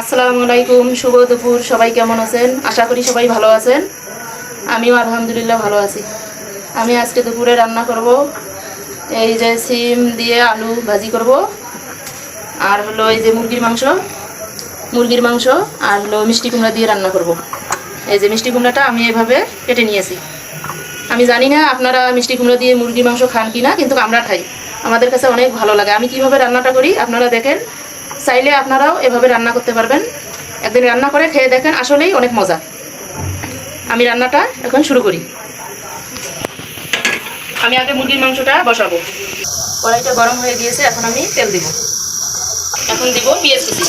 আসসালামু আলাইকুম, শুভ দুপুর, সবাই কেমন আছেন? আশা করি সবাই ভালো আছেন। আমিও আলহামদুলিল্লাহ ভালো আছি। আমি আজকে দুপুরে রান্না করব। এই যে সিম দিয়ে আলু ভাজি করব। আর হলো এই যে মুরগির মাংস মুরগির মাংস আর হলো মিষ্টি কুমড়া দিয়ে রান্না করব। এই যে মিষ্টি কুমড়াটা আমি এভাবে কেটে নিয়েছি। আমি জানি না আপনারা মিষ্টি কুমড়া দিয়ে মুরগির মাংস খান কি না কিন্তু আমরা খাই। আমাদের কাছে অনেক ভালো লাগে। আমি কীভাবে রান্নাটা করি, আপনারা দেখেন। চাইলে আপনারাও এভাবে রান্না করতে পারবেন। একদিন রান্না করে খেয়ে দেখেন, আসলেই অনেক মজা। আমি রান্নাটা এখন শুরু করি। আমি আগে মুরগির মাংসটা বসাবো। কড়াইটা গরম হয়ে গিয়েছে, এখন আমি তেল দিব। এখন দিব পেঁয়াজ কুচি।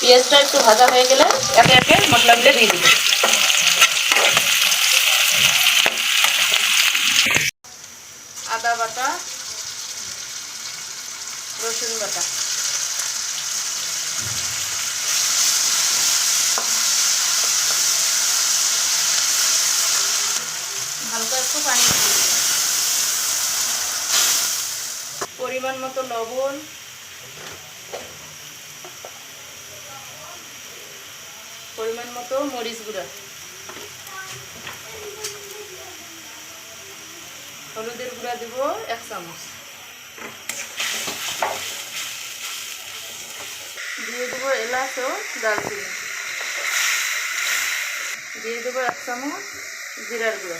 পেঁয়াজটা একটু ভাজা হয়ে গেলে একে একে মশলাগুলো দিয়ে দিব। বাটা রসুন বাটা। হালকা একটু পানি পরিমাণ মতো লবণ। পরিমাণ মতো মরিচ গুঁড়া। হলুদের গুঁড়া দেব, এক চামচ। দিয়ে দেবো এলাচ ও দারচিনি। দিয়ে দেবো এক চামচ জিরার গুঁড়া।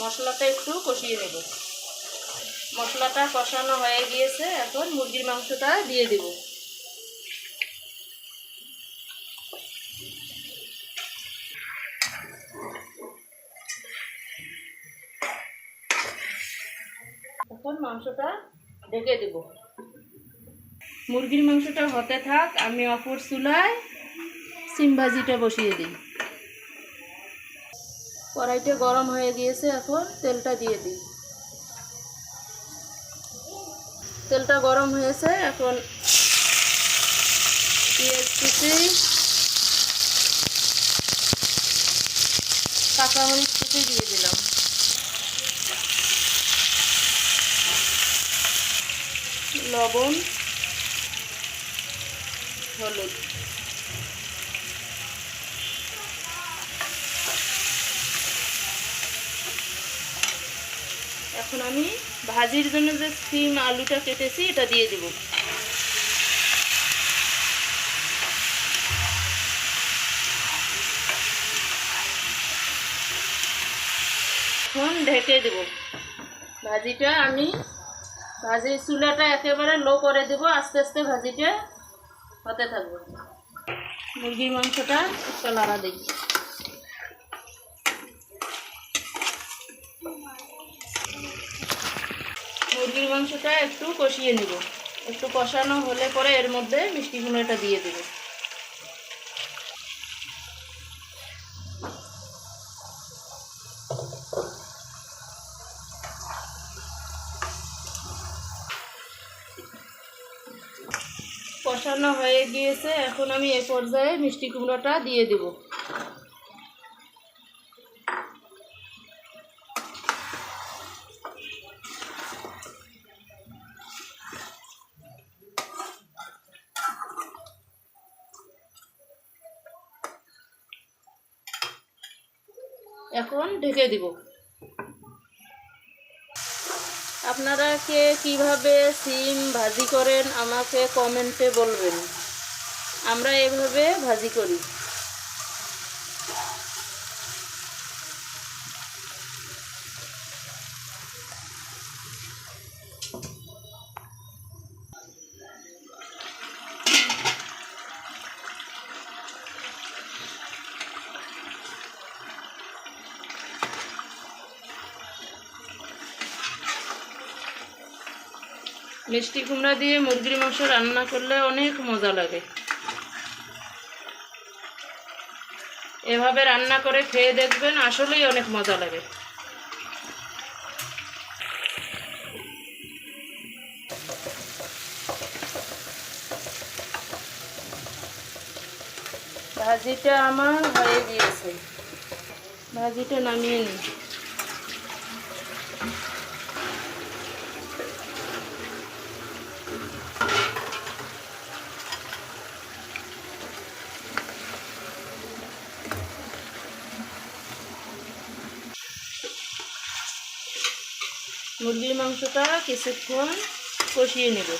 মশলাটা একটু কষিয়ে নেব। মশলাটা কষানো হয়ে গিয়েছে, এখন মুরগির মাংসটা দিয়ে দেব। এখন মাংসটা ঢেকে দেব। মুরগির মাংসটা হতে থাক, আমি অপর চুলায় সিম ভাজিটা বসিয়ে দিই। কড়াইটা গরম হয়ে গিয়েছে, এখন তেলটা দিয়ে দিই। তেলটা গরম হয়েছে, এখন কাঁচামরিচ কুচি দিয়ে দিলাম। লবণ, হলুদ। এখন আমি ভাজির জন্য যে সিম আলুটা কেটেছি, এটা দিয়ে দিব। এখন ঢেকে দেব। ভাজিটা আমি ভাজির চুলাটা একেবারে লো করে দেব, আস্তে আস্তে ভাজিটা হতে থাকবে। মুরগির মাংসটা একটা লাড়া দিই। মুরগির মাংসটা একটু কষিয়ে নিব। একটু কষানো হলে পরে এর মধ্যে মিষ্টি কুমড়োটা দিয়ে দেব। কষানো হয়ে গিয়েছে এখন আমি এ পর্যায়ে মিষ্টি কুমড়োটা দিয়ে দেব। এখন ঢেকে দিব। আপনারা কে কীভাবে সিম ভাজি করেন আমাকে কমেন্টে বলবেন। আমরা এভাবে ভাজি করি। মিষ্টি কুমড়া দিয়ে মুরগির মাংস রান্না করলে অনেক মজা লাগে। এভাবে রান্না করে খেয়ে দেখবেন আসলেই অনেক মজা লাগে। ভাজিটা আমার হয়ে গিয়েছে। ভাজিটা নামিয়ে নিই। মুরগির মাংসটা কিছুক্ষণ কষিয়ে নেব।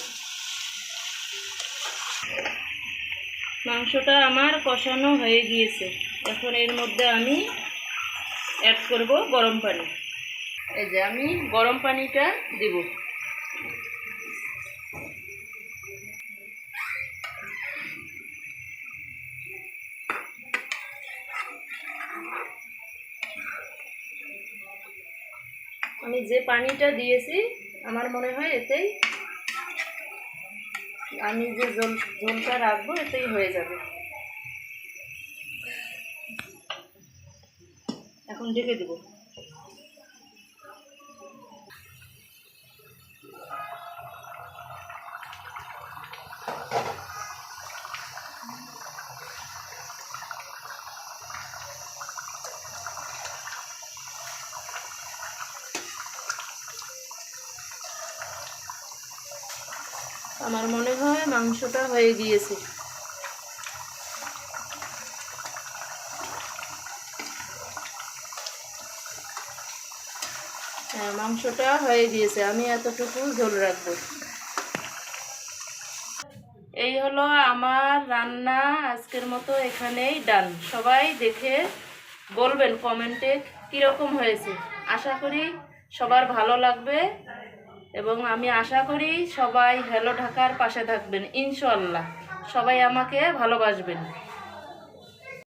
মাংসটা আমার কষানো হয়ে গিয়েছে। এখন এর মধ্যে আমি অ্যাড করব গরম পানি। এই যে আমি গরম পানিটা দেব। যে পানিটা দিয়েছি, আমার মনে হয় এতেই আমি যে জল ঝোলটা রাখব, এতেই হয়ে যাবে। এখন ঢেকে দেবো। আমার মনে হয় মাংসটা হয়ে গিয়েছে। হ্যাঁ মাংসটা হয়ে গিয়েছে। আমি এতটুকু ঝোল রাখব। এই হলো আমার রান্না আজকের মতো এখানেই ডান। সবাই দেখে বলবেন, কমেন্টে কীরকম হয়েছে। আশা করি সবার ভালো লাগবে। এবং আমি আশা করি সবাই হ্যালো ঢাকার পাশে থাকবেন ইনশাল্লাহ সবাই আমাকে ভালোবাসবেন।